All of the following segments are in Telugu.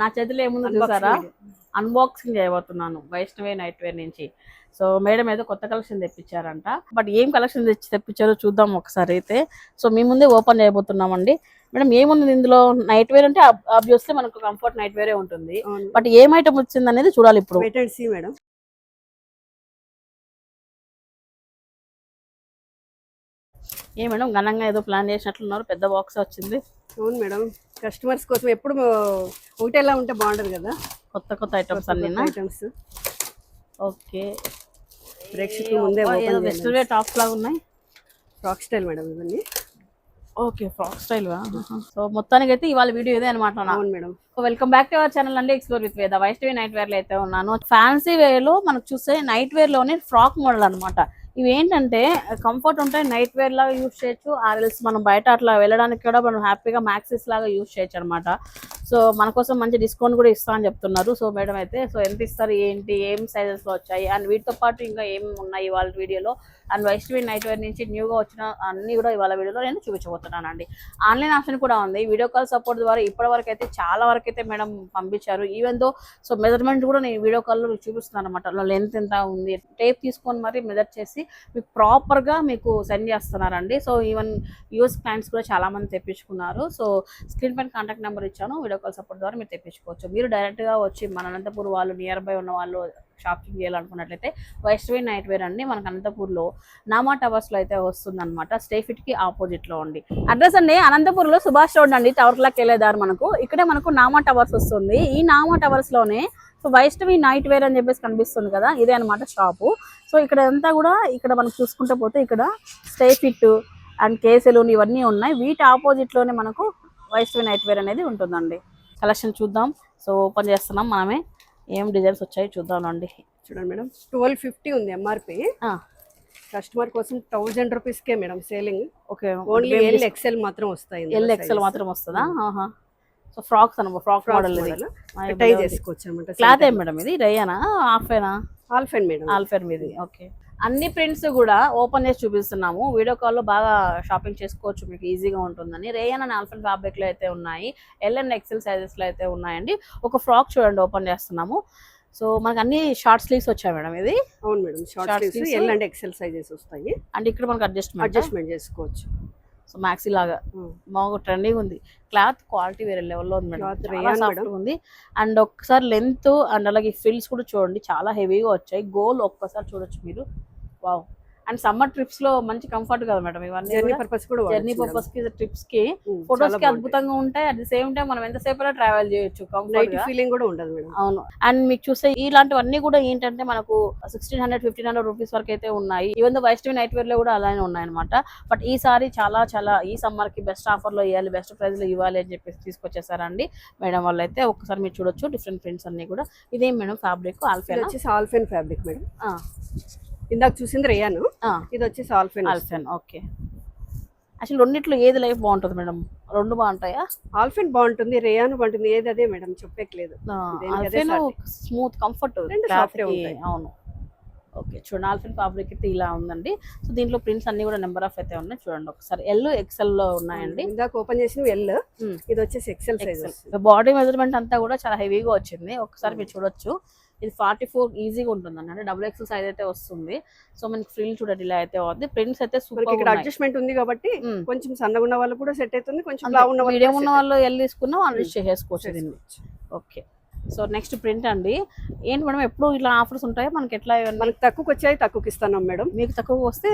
నా చేతిలో ఏముందో చూసారా? అన్బాక్సింగ్ చేయబోతున్నాను వైష్ణవి నైట్ వేర్ నుంచి. సో మేడం ఏదో కొత్త కలెక్షన్ తెప్పించారంట. బట్ ఏం కలెక్షన్ తెచ్చి తెప్పించారో చూద్దాం ఒకసారి అయితే. సో మీ ముందే ఓపెన్ చేయబోతున్నామండి. మేడం ఏముంది ఇందులో? నైట్ వేర్ అంటే ఆబ్వియస్లీ మనకు కంఫర్ట్ నైట్ వేరే ఉంటుంది. బట్ ఏం ఐటమ్ వచ్చింది అనేది చూడాలి ఇప్పుడు. మేడం. ఏ మేడం ఘనంగా ఏదో ప్లాన్ చేసినట్లున్నారు పెద్ద బాక్స్ వచ్చింది. అవును మేడం. కస్టమర్స్ కోసం ఎప్పుడు ఒకటేలా ఉంటే బాగుండదు కదా. కొత్త కొత్త ఐటమ్స్ అన్ని ఐటమ్స్ ఓకే. ప్రేక్షకులు ముందే వేర్ టాప్స్ లాగా ఉన్నాయి. ఫ్రాక్ స్టైల్ మేడం ఇవన్నీ. ఓకే ఫ్రాక్ స్టైల్ సో మొత్తానికి అయితే ఇవాళ వీడియో ఇదే అనమాట అవును madam. Welcome back to our channel అండి explore with Veda Vaishnavi night వేర్లో అయితే ఉన్నాను. ఫ్యాన్సీ వేర్లో మనకు చూస్తే నైట్ వేర్లోనే ఫ్రాక్ మోడల్ అన్నమాట. ఇవి ఏంటంటే కంఫర్ట్ ఉంటాయి నైట్ వేర్ లాగా యూజ్ చేయొచ్చు. ఆర్ఎల్స్ మనం బయట అట్లా వెళ్ళడానికి కూడా మనం హ్యాపీగా మ్యాక్సిస్ లాగా యూజ్ చేయొచ్చు అనమాట సో మన కోసం మంచి డిస్కౌంట్ కూడా ఇస్తా అని చెప్తున్నారు. సో మేడం అయితే సో ఎంత ఇస్తారు ఏంటి ఏం సైజెస్లో వచ్చాయి? అండ్ వీటితో పాటు ఇంకా ఏం ఉన్నాయి వాళ్ళ వీడియోలో అండ్ వైష్ణవి నైట్ వేర్ నుంచి న్యూగా వచ్చిన అన్ని కూడా ఇవాళ వీడియోలో నేను చూపించబోతున్నానండి. ఆన్లైన్ ఆప్షన్ కూడా ఉంది. వీడియో కాల్ సపోర్ట్ ద్వారా ఇప్పటి వరకు అయితే చాలా వరకు అయితే మేడం పంపించారు. ఈవెన్ దో సో మెజర్మెంట్ కూడా నేను వీడియో కాల్లో మీకు చూపిస్తున్నాను అనమాట లెంత్ ఎంత ఉంది? టేప్ తీసుకొని మరి మెజర్ చేసి మీకు ప్రాపర్గా మీకు సెండ్ చేస్తున్నారండి. సో ఈవెన్ యూఎస్ క్లయింట్స్ కూడా చాలామంది తెప్పించుకున్నారు. సో స్క్రీన్ పైన కాంటాక్ట్ నెంబర్ ఇచ్చాను. వీడియో కాల్ సపోర్ట్ ద్వారా మీరు తెప్పించుకోవచ్చు. మీరు డైరెక్ట్గా వచ్చి మన అనంతపూర్ వాళ్ళు నియర్ బై ఉన్న వాళ్ళు షాపింగ్ చేయాలనుకున్నట్లయితే వైష్ణవి నైట్ వేర్ అండి మనకు అనంతపూర్లో నామా టవర్స్లో అయితే వస్తుందన్నమాట. స్టే ఫిట్కి ఆపోజిట్లో ఉంది. అడ్రస్ అండి అనంతపూర్లో సుభాష్ రోడ్ అండి టవర్ క్లాక్ వెళ్ళేదారు మనకు. ఇక్కడే మనకు నామా టవర్స్ వస్తుంది. ఈ నామా టవర్స్లోనే సో వైష్ణవి నైట్ వేర్ అని చెప్పేసి కనిపిస్తుంది కదా ఇదే అనమాట షాపు సో ఇక్కడ అంతా కూడా ఇక్కడ మనం చూసుకుంటే పోతే ఇక్కడ స్టే ఫిట్ అండ్ కేసెలు ఇవన్నీ ఉన్నాయి. వీటి ఆపోజిట్లోనే మనకు వైష్ణవి నైట్ వేర్ అనేది ఉంటుందండి. కలెక్షన్ చూద్దాం. సో ఓపెన్ చేస్తున్నాం మనమే. ఏం డిజైన్స్ వచ్చాయి చూద్దాం అండి చూడండి మేడం ట్వెల్వ్ ఫిఫ్టీ ఉంది ఎంఆర్పి కస్టమర్ కోసం థౌజండ్ రూపీస్కే madam selling okay only L XL మాత్రం వస్తాయి ఎల్ ఎక్సెల్ మాత్రం వస్తుందా? ఆహా. సో ఫ్రాక్స్ అనమాట ఫ్రాక్ మోడల్ ఇది. టై చేసుకోవచ్చు అనమాట క్లాత్ ఏం మేడం ఇది? రేయనా హాఫేనా ఆల్ఫెన్ మేడం ఆల్ఫేర్ మీది ఓకే. అన్ని ప్రింట్స్ కూడా ఓపెన్ చేసి చూపిస్తున్నాము. వీడియో కాల్లో బాగా షాపింగ్ చేసుకోవచ్చు మీకు ఈజీగా ఉంటుందని. రేయన్ అండ్ ఆల్ఫన్ ఫ్యాబ్రిక్లో అయితే ఉన్నాయి. ఎల్ అండ్ ఎక్సెల్ సైజెస్లో అయితే ఉన్నాయండి. ఒక ఫ్రాక్ చూడండి ఓపెన్ చేస్తున్నాము. సో మనకు అన్ని షార్ట్ స్లీవ్స్ వచ్చాయి మేడం ఇది. అవును madam short sleeves. L and XL sizes వస్తాయి. అండ్ ఇక్కడ మనకు అడ్జస్ట్మెంట్ అడ్జస్ట్మెంట్ చేసుకోవచ్చు. సో మ్యాక్సీ లాగా. బాగా ట్రెండింగ్ ఉంది. క్లాత్ క్వాలిటీ వేరే లెవెల్లో ఉంది మేడం సాఫ్ట్. ఉంది. అండ్ ఒక్కసారి లెంత్ అండ్ అలాగే ఫిల్స్ కూడా చూడండి. చాలా హెవీగా వచ్చాయి. గోల్ ఒక్కసారి చూడొచ్చు మీరు. వావ్ అండ్ సమ్మర్ ట్రిప్స్లో మంచి కంఫర్ట్ కదా మేడం ఇవన్నీ జర్నీ పర్పస్ కూడా జర్నీ పర్పస్కి ట్రిప్స్కి మేడం. ఉమ్, ఫొటోస్కి అద్భుతంగా ఉంటాయి. అట్ ది సేమ్ టైం మనం ఎంతసేపు ట్రావెల్ చేయొచ్చు కంఫర్ట్ ఫీలింగ్ కూడా ఉండదు మేడం. అవును. అండ్ మీకు చూస్తే ఇలాంటివన్నీ కూడా ఏంటంటే మనకు sixteen hundred fifteen hundred rupees వరకు అయితే ఉన్నాయి. ఈవెన్ వైష్ణవి నైట్ వేర్లో కూడా అలానే ఉన్నాయి అనమాట బట్ ఈసారి చాలా చాలా ఈ సమ్మర్కి బెస్ట్ ఆఫర్లో ఇవ్వాలి బెస్ట్ ప్రైస్లో ఇవ్వాలి అని చెప్పేసి తీసుకొచ్చేసారండి. మేడం వాళ్ళు అయితే ఒక్కసారి మీరు చూడొచ్చు డిఫరెంట్ ప్రింట్స్ అన్ని కూడా. ఇదేం మేడం ఫ్యాబ్రిక్ ఆల్ఫేనా వచ్చేసి ఆల్ఫెన్ ఫ్యాబ్రిక్ మేడం. ఇందాక చూసింది రేయాను. ఇది వచ్చేసి ఆల్ఫెన్ ఆల్ఫెన్ ఓకే. అసలు రెండిట్లో ఏది లైఫ్ బాగుంటుంది మేడం? రెండు బాగుంటాయా? ఆల్ఫెన్ బాగుంటుంది రేయాన్ బాగుంటుంది ఏది అదే మేడం చెప్పట్లేదు. Smooth comfort. అవును. ఓకే చూడండి ఆల్ఫెన్ ఫ్యాబ్రిక్ అయితే ఇలా ఉందండి. సో దీంట్లో ప్రింట్స్ అన్ని కూడా నెంబర్ ఆఫ్ అయితే ఉన్నాయి. చూడండి ఒకసారి. ఎల్ ఎక్సెల్లో ఉన్నాయండి. ఇందాక ఓపెన్ చేసిన ఎల్. ఇది వచ్చేసి ఎక్సెల్ సైజ్ బాడీ మెజర్మెంట్ అంతా కూడా చాలా హెవీగా వచ్చింది. ఒకసారి మీరు చూడొచ్చు. ఇది ఫార్టీ ఫోర్ ఈజీగా ఉంటుందండి అంటే డబుల్ ఎక్సెల్ సైజ్ అయితే వస్తుంది. సో మనకి ఫ్రిల్ చూడండి ఇలా అయితే ఉంది ప్రింట్స్ అయితే మనకి ఇక్కడ సూపర్ అడ్జస్ట్మెంట్ ఉంది కాబట్టి. కొంచెం సన్నగా ఉన్న వాళ్ళు కూడా సెట్ అవుతుంది. కొంచెం లావు ఉన్న వాళ్ళు వాళ్ళు ఎల్ తీసుకున్నా వాళ్ళు. చేసేసుకోవచ్చు చేసుకోవచ్చు. ఓకే సో నెక్స్ట్ ప్రింట్ అండి. ఏంటి మేడం ఎప్పుడు ఇట్లా ఆఫర్స్ ఉంటాయి? మనకి ఎట్లా మనకి తక్కువకి వచ్చాయి తక్కువకి ఇస్తున్నాం మేడం మీకు తక్కువ వస్తే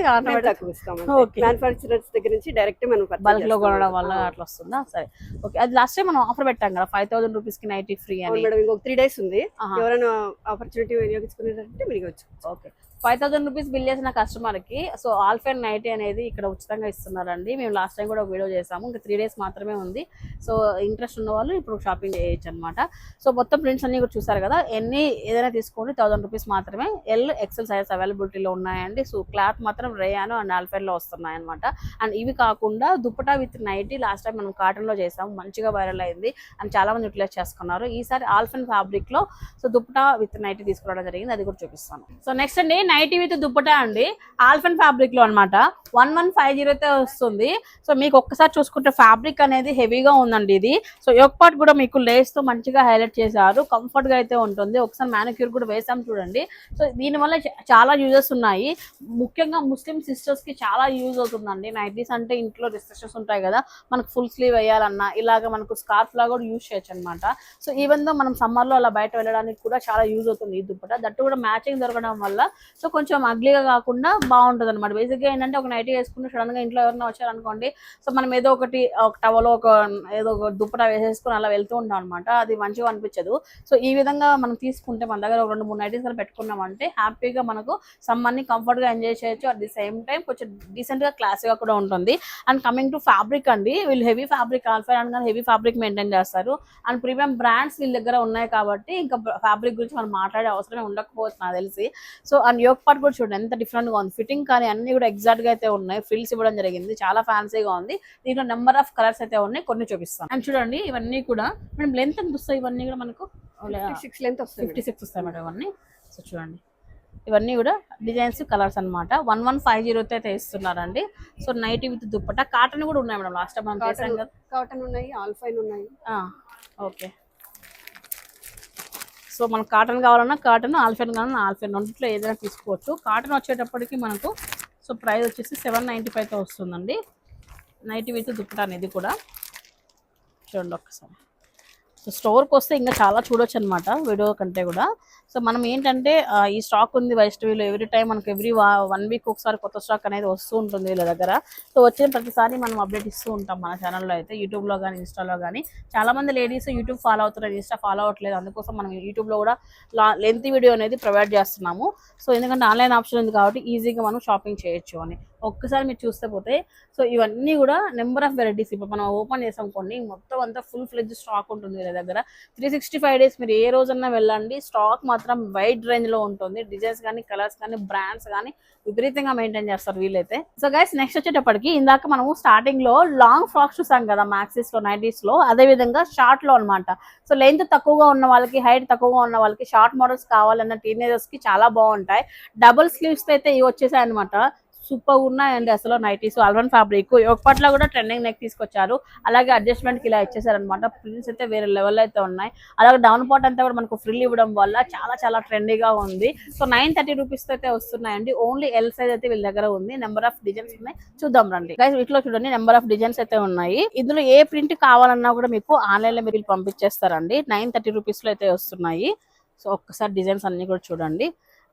తక్కువ ఇస్తాం. మ్యానుఫాక్చరర్స్ దగ్గర నుంచి డైరెక్ట్ మనం బల్క్లో కొనడం. వల్ల. అట్లా వస్తుందా? సరే. ఓకే. అది లాస్ట్ టైం మనం ఆఫర్ పెట్టాం కదా ఫైవ్ థౌసండ్ రూపీస్కి నైటీ ఫ్రీ అని. మేడం ఇంకొక త్రీ డేస్ ఉంది. ఎవరైనా ఆపర్చునిటీ వినియోగించుకునేటంటే మీరు వచ్చు okay. Five thousand rupees bill చేసిన కస్టమర్కి సో సో ఆల్ఫెన్ నైటీ అనేది ఇక్కడ ఉచితంగా ఇస్తున్నారండి. మేము లాస్ట్ టైం కూడా ఒక వీడియో చేసాము. ఇంకా త్రీ డేస్ మాత్రమే ఉంది. సో ఇంట్రెస్ట్ ఉన్న వాళ్ళు ఇప్పుడు షాపింగ్ చేయొచ్చు అనమాట సో మొత్తం ప్రింట్స్ అన్ని కూడా చూసారు కదా? ఎన్ని ఏదైనా తీసుకోండి థౌసండ్ రూపీస్ మాత్రమే. ఎల్ ఎక్సెల్ సైజ్ అవైలబిలిటీలో ఉన్నాయండి. సో క్లాత్ మాత్రం రేయాను అండ్ ఆల్ఫెన్లో వస్తున్నాయి అనమాట అండ్ ఇవి కాకుండా dupatta with nighty last time మనం కాటన్లో చేసాము. మంచిగా వైరల్ అయింది. అండ్ చాలామంది యూటిలైజ్ చేసుకున్నారు. ఈసారి ఆల్ఫెన్ ఫ్యాబ్రిక్లో సో దుప్పటా విత్ నైటీ తీసుకురావడం జరిగింది. అది కూడా చూపిస్తాను. సో నెక్స్ట్ అండి నైటీ విత్ దుప్పటా అండి. ఆల్ఫన్ ఫ్యాబ్రిక్లో అనమాట వన్ వన్ ఫైవ్ జీరో అయితే వస్తుంది. సో మీకు ఒక్కసారి చూసుకుంటే ఫ్యాబ్రిక్ అనేది హెవీగా ఉందండి ఇది. సో యొక్క పార్ట్ కూడా మీకు లేస్తో మంచిగా హైలైట్ చేశారు. కంఫర్ట్గా అయితే ఉంటుంది. ఒకసారి మ్యానిక్యూర్ కూడా వేసాం చూడండి. సో దీనివల్ల చాలా యూజెస్ ఉన్నాయి. ముఖ్యంగా ముస్లిం సిస్టర్స్కి చాలా యూజ్ అవుతుందండి. నైటీస్ అంటే ఇంట్లో రిస్ట్రిక్షన్స్ ఉంటాయి కదా మనకు ఫుల్ స్లీవ్ వేయాలన్నా ఇలాగ మనకు స్కార్ఫ్ లాగా కూడా యూజ్ చేయొచ్చు అనమాట సో ఈవెన్ దో మనం సమ్మర్లో అలా బయట వెళ్ళడానికి కూడా చాలా యూజ్ అవుతుంది ఈ దుప్పట. దట్టు కూడా మ్యాచింగ్ దొరకడం వల్ల సో కొంచెం అగ్లీగా కాకుండా బాగుంటుంది అనమాట బేసిక్గా ఏంటంటే ఒక నైటీ వేసుకుని సడన్గా ఇంట్లో ఎవరైనా వచ్చారనుకోండి సో మనం ఏదో ఒకటి ఒక టవల్ ఒక ఏదో ఒక దుప్పట వేసేసుకుని అలా వెళ్తూ ఉంటాం అనమాట అది మంచిగా అనిపించదు. సో ఈ విధంగా మనం తీసుకుంటే మన దగ్గర ఒక రెండు మూడు నైటీస్ అలా పెట్టుకున్నామంటే హ్యాపీగా మనకు సమ్మర్ని కంఫర్ట్గా కంఫర్ట్గా ఎంజాయ్ చేయొచ్చు. అట్ ది సేమ్ టైం కొంచెం డీసెంట్గా క్లాస్గా కూడా ఉంటుంది. అండ్ కమింగ్ టు ఫ్యాబ్రిక్ అండి వీళ్ళు హెవీ ఫ్యాబ్రిక్ అండ్ అనగా హెవీ ఫ్యాబ్రిక్ మెయింటైన్ చేస్తారు. అండ్ ప్రీమియం బ్రాండ్స్ వీళ్ళ దగ్గర ఉన్నాయి కాబట్టి ఇంకా ఫ్యాబ్రిక్ గురించి మనం మాట్లాడే అవసరమే ఉండకపోవచ్చు నాకు తెలిసి. సో అండ్ యోక్ పార్ట్ కూడా చూడండి ఎంత డిఫరెంట్గా ఉంది. ఫిట్టింగ్ కానీ అన్ని కూడా ఎగ్జాక్ట్గా అయితే ఉన్నాయి. ఫ్రిల్స్ ఇవ్వడం జరిగింది. చాలా ఫ్యాన్సీగా ఉంది. దీంట్లో నెంబర్ ఆఫ్ కలర్స్ అయితే ఉన్నాయి. కొన్ని చూపిస్తాను. అండ్ చూడండి ఇవన్నీ కూడా మేడం లెంత్ ఎంత వస్తాయి? ఇవన్నీ కూడా మనకు సిక్స్ లెంత్ వస్తుంది ఫిఫ్టీ సిక్స్ వస్తాయి మేడం ఇవన్నీ. సో చూడండి. ఇవన్నీ కూడా డిజైన్స్ కలర్స్ అన్నమాట. వన్ వన్ ఫైవ్ జీరో అయితే ఇస్తున్నారండి. So nighty with dupatta. Cotton కూడా ఉన్నాయి మేడం. లాస్ట్ టైం మనం కాటన్ ఉన్నాయి ఆల్ఫైన్ ఉన్నాయి. ఓకే సో మనకు కాటన్ కావాలన్నా కాటన్ ఆల్ఫెన్ కావాలన్నా ఆల్ఫెన్ రెండింటిలో ఏదైనా తీసుకోవచ్చు. కాటన్ వచ్చేటప్పటికి మనకు సో ప్రైస్ వచ్చేసి సెవెన్ నైంటీ ఫైవ్తో వస్తుందండి. నైటీ విత్ దుప్పట అనేది కూడా. చూడండి ఒక్కసారి. సో స్టోర్కి వస్తే ఇంకా చాలా చూడొచ్చు అనమాట వీడియో కంటే కూడా. సో మనం ఏంటంటే ఈ స్టాక్ ఉంది వైష్ణవిలో ఎవ్రీ టైం మనకు ఎవ్రీ వన్ వీక్ ఒకసారి కొత్త స్టాక్ అనేది వస్తూ ఉంటుంది వీళ్ళ దగ్గర. సో వచ్చిన ప్రతిసారి మనం అప్డేట్ ఇస్తూ ఉంటాం మన ఛానల్లో అయితే యూట్యూబ్లో కానీ ఇన్స్టాలో కానీ చాలా మంది లేడీస్ యూట్యూబ్ ఫాలో అవుతున్నారు ఇన్స్టా ఫాలో అవ్వట్లేదు. అందుకోసం మనం యూట్యూబ్లో కూడా లా లెంత్ వీడియో అనేది ప్రొవైడ్ చేస్తున్నాము. సో ఎందుకంటే ఆన్లైన్ ఆప్షన్ ఉంది కాబట్టి ఈజీగా మనం షాపింగ్ చేయొచ్చు అని. ఒక్కసారి మీరు చూస్తే పోతే సో ఇవన్నీ కూడా నెంబర్ ఆఫ్ వెరైటీస్. ఇప్పుడు మనం ఓపెన్ చేసాం కొన్ని మొత్తం అంతా ఫుల్ ఫ్లెడ్జ్ స్టాక్ ఉంటుంది వీళ్ళ దగ్గర. త్రీ సిక్స్టీ ఫైవ్ డేస్ మీరు ఏ రోజన్నా వెళ్ళండి స్టాక్ మాత్రం వైడ్ రేంజ్లో ఉంటుంది. డిజైన్స్ కానీ కలర్స్ కానీ బ్రాండ్స్ కానీ విపరీతంగా మెయింటైన్ చేస్తారు వీళ్ళైతే. సో గైస్ నెక్స్ట్ వచ్చేటప్పటికి ఇందాక మనము స్టార్టింగ్లో లాంగ్ ఫ్రాక్స్ చూసాం కదా మ్యాక్సిస్లో నైటీస్లో. అదే విధంగా షార్ట్లో అన్నమాట. సో లెంత్ తక్కువగా ఉన్న వాళ్ళకి హైట్ తక్కువగా ఉన్న వాళ్ళకి షార్ట్ మోడల్స్ కావాలన్న టీనేజర్స్కి చాలా బాగుంటాయి. డబుల్ స్లీవ్స్ అయితే ఇవి వచ్చేసాయి అనమాట సూపర్ ఉన్నాయండి అసలు నైటీస్. అల్వన్ ఫ్యాబ్రిక్ ఒకపట్ల కూడా ట్రెండింగ్ నెక్ తీసుకొచ్చారు. అలాగే అడ్జస్ట్మెంట్కి ఇలా ఇచ్చేసారనమాట ప్రింట్స్ అయితే వేరే లెవెల్ అయితే ఉన్నాయి. అలాగే డౌన్ పార్ట్ అంతా కూడా మనకు ఫ్రిల్ ఇవ్వడం వల్ల చాలా చాలా ట్రెండీగా ఉంది. సో నైన్ థర్టీ రూపీస్ అయితే వస్తున్నాయండి. ఓన్లీ ఎల్ సైజ్ అయితే వీళ్ళ దగ్గర ఉంది. నెంబర్ ఆఫ్ డిజైన్స్ ఉన్నాయి. చూద్దాం రండి. గైస్ వీటిలో చూడండి. నెంబర్ ఆఫ్ డిజైన్స్ అయితే ఉన్నాయి. ఇందులో ఏ ప్రింట్ కావాలన్నా కూడా మీకు ఆన్లైన్లో మీరు పంపించేస్తారండి. నైన్ థర్టీ రూపీస్లో అయితే వస్తున్నాయి. సో ఒక్కసారి డిజైన్స్ అన్ని కూడా చూడండి.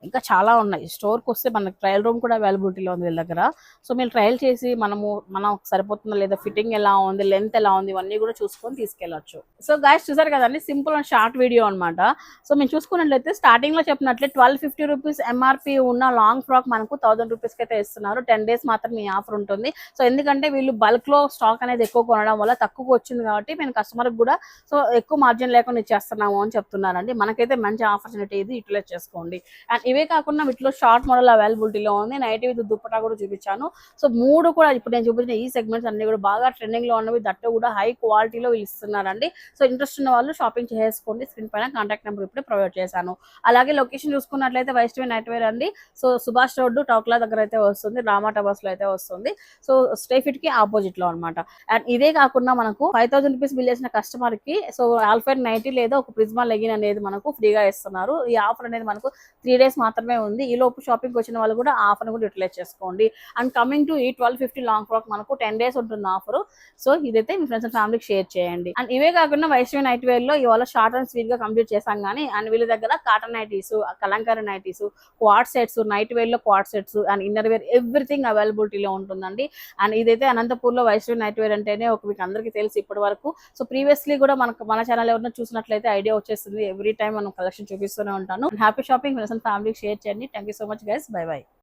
ఇంకా చాలా ఉన్నాయి. స్టోర్కి వస్తే మనకి ట్రయల్ రూమ్ కూడా అవైలబిలిటీలో ఉంది వీళ్ళ దగ్గర. సో మీరు ట్రయల్ చేసి మనము మనం సరిపోతుందా లేదా ఫిట్టింగ్ ఎలా ఉంది లెంత్ ఎలా ఉంది ఇవన్నీ కూడా చూసుకొని తీసుకెళ్ళచ్చు. సో గాయస్ చూసారు కదండి సింపుల్ అండ్ షార్ట్ వీడియో అనమాట సో మేము చూసుకున్నట్లయితే స్టార్టింగ్లో చెప్పినట్లే ట్వెల్వ్ ఫిఫ్టీ రూపీస్ ఎంఆర్పి ఉన్న లాంగ్ ఫ్రాక్ మనకు థౌసండ్ రూపీస్కి అయితే ఇస్తున్నారు. టెన్ డేస్ మాత్రం ఈ ఆఫర్ ఉంటుంది. సో ఎందుకంటే వీళ్ళు బల్క్లో స్టాక్ అనేది ఎక్కువ కొనడం వల్ల తక్కువ వచ్చింది కాబట్టి మేము కస్టమర్కి కూడా సో ఎక్కువ మార్జిన్ లేకుండా ఇచ్చేస్తున్నాము అని చెప్తున్నారండి. మనకైతే మంచి ఆపర్చునిటీ ఇది యూటిలైజ్ చేసుకోండి. అండ్ ఇవే కాకుండా వీటిలో షార్ట్ మోడల్ అవైలబిలిటీలో ఉంది. నైట్ విత్ దుప్పటా కూడా చూపించాను. సో మూడు కూడా ఇప్పుడు నేను చూపించిన ఈ సెగ్మెంట్స్ అన్ని కూడా బాగా ట్రెండింగ్లో ఉన్నవి. దట్టు కూడా హై క్వాలిటీలో ఇస్తున్నారండి. సో ఇంట్రెస్ట్ ఉన్న వాళ్ళు షాపింగ్ చేసుకోండి. స్క్రీన్ పైన కాంటాక్ట్ నెంబర్ ఇప్పుడు ప్రొవైడ్ చేశాను. అలాగే లొకేషన్ చూసుకున్నట్లయితే వైష్ణవి నైట్ వేర్ అండి. సో సుభాష్ రోడ్డు టౌక్లా దగ్గర అయితే వస్తుంది. రామా టవర్స్లో అయితే వస్తుంది. సో స్టేఫిట్కి ఆపోజిట్లో అనమాట అండ్ ఇదే కాకుండా మనకు ఫైవ్ థౌసండ్ రూపీస్ బిల్ చేసిన కస్టమర్కి సో ఆల్ఫైర్ నైటీ లేదా ఒక ప్రిజ్మా లెగిన్ అనేది మనకు ఫ్రీగా ఇస్తున్నారు. ఈ ఆఫర్ అనేది మనకు త్రీ డేస్ మాత్రమే ఉంది. ఈ లోపు షాపింగ్ వచ్చిన వాళ్ళు కూడా ఆఫర్ కూడా యూటిలైజ్ చేసుకోండి. అండ్ కమింగ్ టు ఈ ట్వెల్వ్ ఫిఫ్టీ లాంగ్ ఫ్రాక్ మనకు టెన్ డేస్ ఉంటుంది ఆఫర్. సో ఇదైతే మీ ఫ్రెండ్స్ అండ్ ఫ్యామిలీకి షేర్ చేయండి. అండ్ ఇవే కాకుండా వైష్ణవి నైట్ వేర్లో ఇవాళ షార్ట్ అండ్ స్వీట్గా కంప్లీట్ చేసాం కానీ అండ్ వీళ్ళ దగ్గర cotton nighties kalamkari nighties quad sets night వేర్లో quad sets and inner wear everything అవైలబిలిటీలో ఉంటుందండి. అండ్ ఇదైతే అనంతపూర్లో వైష్ణవి నైట్ వేర్ అంటేనే ఒక మీకు అందరికీ తెలుసు ఇప్పటి వరకు. సో ప్రీవియస్లీ కూడా మనకు మన ఛానల్ ఎవరైనా చూసినట్లయితే ఐడియా వచ్చేస్తుంది. ఎవ్రీ టైం మనం కలెక్షన్ చూపిస్తూనే ఉంటాను. హ్యాపీ షాపింగ్ ఫ్రెండ్స్ అండ్ ఫ్యామిలీకి షేర్ చేయండి thank you so much guys bye bye